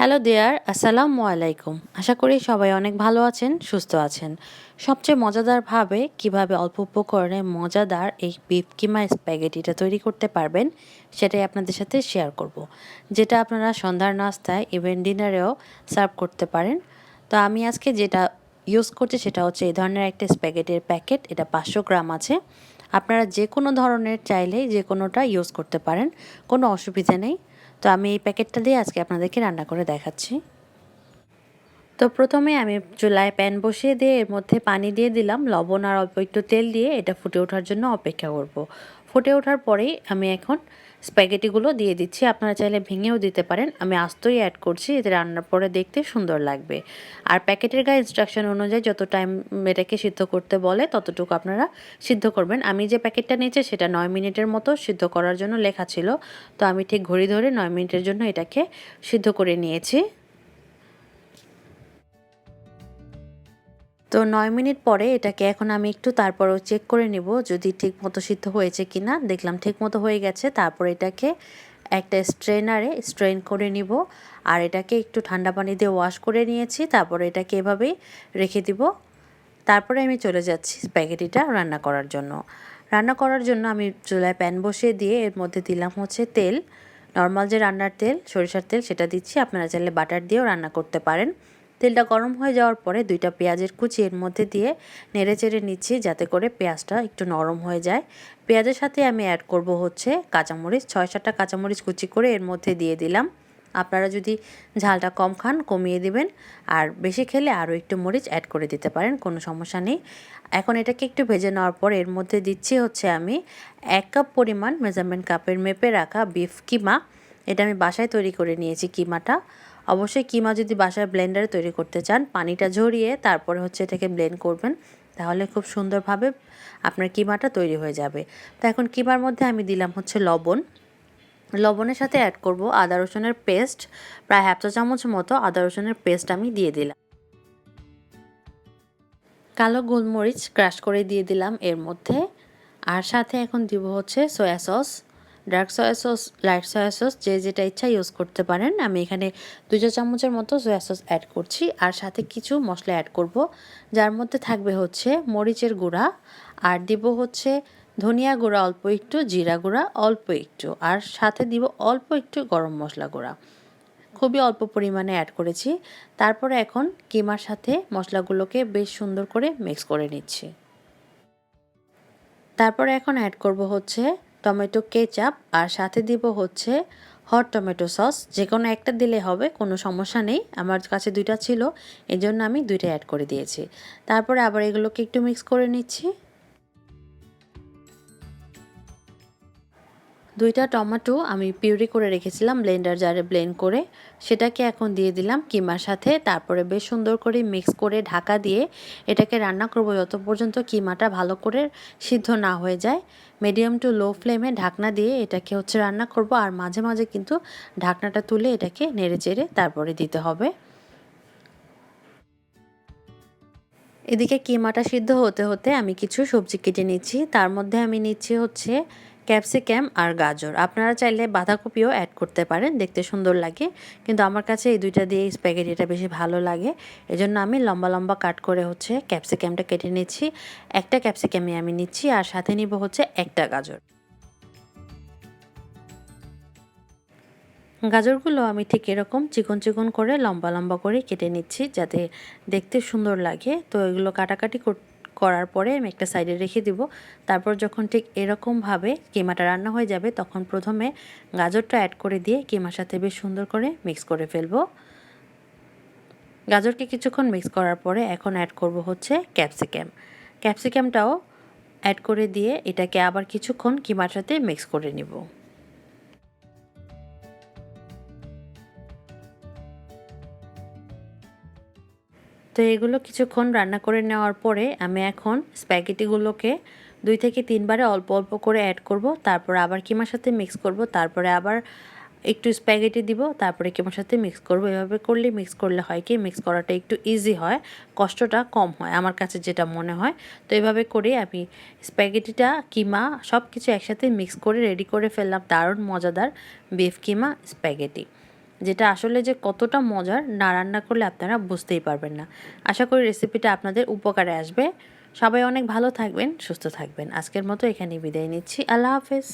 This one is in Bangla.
হ্যালো দেয়ার আসসালামু আলাইকুম আশা করি সবাই অনেক ভালো আছেন, সুস্থ আছেন। সবচেয়ে মজাদারভাবে কীভাবে অল্প উপকরণে মজাদার এই বিফ কিমা স্প্যাগেটিটা তৈরি করতে পারবেন, সেটাই আপনাদের সাথে শেয়ার করব। যেটা আপনারা সন্ধ্যার নাস্তায় ইভেন ডিনারেও সার্ভ করতে পারেন। তো আমি আজকে যেটা ইউজ করছি, সেটা হচ্ছে এই ধরনের একটা স্প্যাগেটির প্যাকেট এটা পাঁচশো গ্রাম আছে। আপনারা যে কোনো ধরনের চাইলেই যে কোনোটা ইউজ করতে পারেন। কোনো অসুবিধা নেই। তো আমি এই প্যাকেটটা দিয়ে আজকে আপনাদেরকে রান্না করে দেখাচ্ছি তো প্রথমে আমি চুলায় প্যান বসিয়ে দিয়ে এর মধ্যে পানি দিয়ে দিলাম, লবণ আর অল্প একটু তেল দিয়ে এটা ফুটে ওঠার জন্য অপেক্ষা করব। ফুটে ওঠার পরেই আমি এখন স্প্যাগেটিগুলো দিয়ে দিচ্ছি। আপনারা চাইলে ভেঙেও দিতে পারেন। আমি আস্তই অ্যাড করছি। এতে রান্নার পরে দেখতে সুন্দর লাগবে। আর প্যাকেটের গায়ে ইনস্ট্রাকশন অনুযায়ী যত টাইম এটাকে সিদ্ধ করতে বলে, ততটুকু আপনারা সিদ্ধ করবেন। আমি যে প্যাকেটটা নিয়েছি, সেটা নয় মিনিটের মতো সিদ্ধ করার জন্য লেখা ছিল। তো আমি ঠিক ঘড়ি ধরে নয় মিনিটের জন্য এটাকে সিদ্ধ করে নিয়েছি। তো নয় মিনিট পরে এটাকে এখন আমি একটু তারপরও চেক করে নিব যদি ঠিক মতো সিদ্ধ হয়েছে কি না দেখলাম ঠিক মতো হয়ে গেছে, তারপর এটাকে একটা স্ট্রেনারে স্ট্রেন করে নিব। আর এটাকে একটু ঠান্ডা পানি দিয়ে ওয়াশ করে নিয়েছি, তারপর এটাকে এভাবেই রেখে দিব। তারপরে আমি চলে যাচ্ছি স্প্যাগেটিটা রান্না করার জন্য। রান্না করার জন্য আমি চুলায় প্যান বসিয়ে দিয়ে এর মধ্যে দিলাম হচ্ছে তেল। নর্মাল যে রান্নার তেল, সরিষার তেল, সেটা দিচ্ছি। আপনারা চাইলে বাটার দিয়েও রান্না করতে পারেন। তেলটা গরম হয়ে যাওয়ার পরে দুইটা পেঁয়াজের কুচি এর মধ্যে দিয়ে নেড়ে চেড়ে নিচ্ছি যাতে করে পেঁয়াজটা একটু নরম হয়ে যায়। পেঁয়াজের সাথে আমি অ্যাড করব হচ্ছে কাঁচামরিচ, ছয় সাতটা কাঁচামরিচ কুচি করে এর মধ্যে দিয়ে দিলাম। আপনারা যদি ঝালটা কম খান কমিয়ে দিবেন, আর বেশি খেলে আরও একটু মরিচ অ্যাড করে দিতে পারেন, কোনো সমস্যা নেই। এখন এটাকে একটু ভেজে নেওয়ার পর এর মধ্যে দিচ্ছি হচ্ছে আমি এক কাপ পরিমাণ মেজারমেন্ট কাপের মেপে রাখা বিফ কিমা। এটা আমি বাসায় তৈরি করে নিয়েছি কিমাটা। অবশ্যই কিমা যদি বাসায় ব্লেন্ডারে তৈরি করতে চান, পানিটা ঝরিয়ে তারপরে হচ্ছে এটাকে ব্লেন্ড করবেন, তাহলে খুব সুন্দরভাবে আপনার কিমাটা তৈরি হয়ে যাবে। তো এখন কিমার মধ্যে আমি দিলাম হচ্ছে লবণ। লবণের সাথে অ্যাড করব আদা রসুনের পেস্ট প্রায় হাফ চা চামচ মতো আদা রসুনের পেস্ট আমি দিয়ে দিলাম। কালো গোলমরিচ ক্রাশ করে দিয়ে দিলাম এর মধ্যে। আর সাথে এখন দিব হচ্ছে soya sauce dark soya sauce light soya sauce যে যেটা ইচ্ছা ইউজ করতে পারেন। আমি এখানে দুই চা চামচের মতো সয়া সস অ্যাড করছি। আর সাথে কিছু মশলা অ্যাড করব। যার মধ্যে থাকবে হচ্ছে মরিচের গুঁড়া। আর দিব হচ্ছে ধনিয়া গুঁড়া অল্প একটু, জিরা গুঁড়া অল্প একটু। আর সাথে দিব অল্প একটু গরম মশলা গুঁড়া। খুবই অল্প পরিমাণে অ্যাড করেছি। তারপরে এখন কিমার সাথে মশলাগুলোকে বেশ সুন্দর করে মিক্স করে নিচ্ছি। তারপরে এখন অ্যাড করব হচ্ছে টমেটো কেচাপ, আর সাথে দিব হচ্ছে হট টমেটো সস যে কোনো একটা দিলে হবে, কোনো সমস্যা নেই। আমার কাছে দুইটা ছিল, এজন্য আমি দুইটা অ্যাড করে দিয়েছি। তারপরে আবার এগুলোকে একটু মিক্স করে নিচ্ছি। দুইটা টমেটো আমি পিউরি করে রেখেছিলাম ব্লেন্ডার জারে ব্লেন্ড করে। সেটাকে এখন দিয়ে দিলাম কিমার সাথে। তারপরে বেশ সুন্দর করে মিক্স করে ঢাকা দিয়ে এটাকে রান্না করব যত পর্যন্ত কিমাটা ভালো করে সিদ্ধ না হয়ে যায়। মিডিয়াম টু লো ফ্লেমে ঢাকনা দিয়ে এটাকে হচ্ছে রান্না করব আর মাঝে মাঝে কিন্তু ঢাকনাটা তুলে এটাকে নেড়ে চেড়ে তারপরে দিতে হবে। এদিকে কিমাটা সিদ্ধ হতে হতে আমি কিছু সবজি কেটে নিচ্ছি। তার মধ্যে আমি নিচ্ছি হচ্ছে ক্যাপসিকাম আর গাজর। আপনারা চাইলে বাঁধাকপিও অ্যাড করতে পারেন, দেখতে সুন্দর লাগে। কিন্তু আমার কাছে এই দুইটা দিয়ে স্প্যাগেটিটা বেশি ভালো লাগে। এজন্য আমি লম্বা লম্বা কাট করে হচ্ছে ক্যাপসিক্যামটা কেটে নিচ্ছি। একটা ক্যাপসিকামই আমি নিচ্ছি আর সাথে নিব হচ্ছে একটা গাজর। গাজরগুলো আমি ঠিক এরকম চিকন চিকন করে লম্বা লম্বা করে কেটে নিচ্ছি যাতে দেখতে সুন্দর লাগে। তো এগুলো কাটাকাটি করার পরে আমি একটা সাইডে রেখে দিব। তারপর যখন ঠিক এরকমভাবে কিমাটা রান্না হয়ে যাবে, তখন প্রথমে গাজরটা অ্যাড করে দিয়ে কিমার সাথে বেশ সুন্দর করে মিক্স করে ফেলব। গাজরকে কিছুক্ষণ মিক্স করার পরে এখন অ্যাড করব হচ্ছে ক্যাপসিকাম ক্যাপসিকামটাও অ্যাড করে দিয়ে এটাকে আবার কিছুক্ষণ কিমার সাথে মিক্স করে নিব। তো এগুলো কিছুক্ষণ রান্না করে নেওয়ার পরে আমি এখন স্প্যাগেটিগুলোকে দুই থেকে তিনবারে অল্প অল্প করে অ্যাড করব। তারপর আবার কিমার সাথে মিক্স করব। তারপরে আবার একটু স্প্যাগেটি দিব। তারপরে কিমার সাথে মিক্স করব। এভাবে করলে মিক্স করলে হয় কি মিক্স করাটা একটু ইজি হয়, কষ্টটা কম হয় আমার কাছে যেটা মনে হয়। তো এভাবে করে আমি স্প্যাগেটিটা, কিমা সব কিছু একসাথে মিক্স করে রেডি করে ফেললাম। দারুণ মজাদার বিফ কিমা স্প্যাগেটি। যেটা আসলে যে কতটা মজার, না রান্না করলে আপনারা বুঝতেই পারবেন না। আশা করি রেসিপিটা আপনাদের উপকারে আসবে। সবাই অনেক ভালো থাকবেন, সুস্থ থাকবেন। আজকের মতো এখানেই বিদায় নিচ্ছি। আল্লাহ হাফেজ।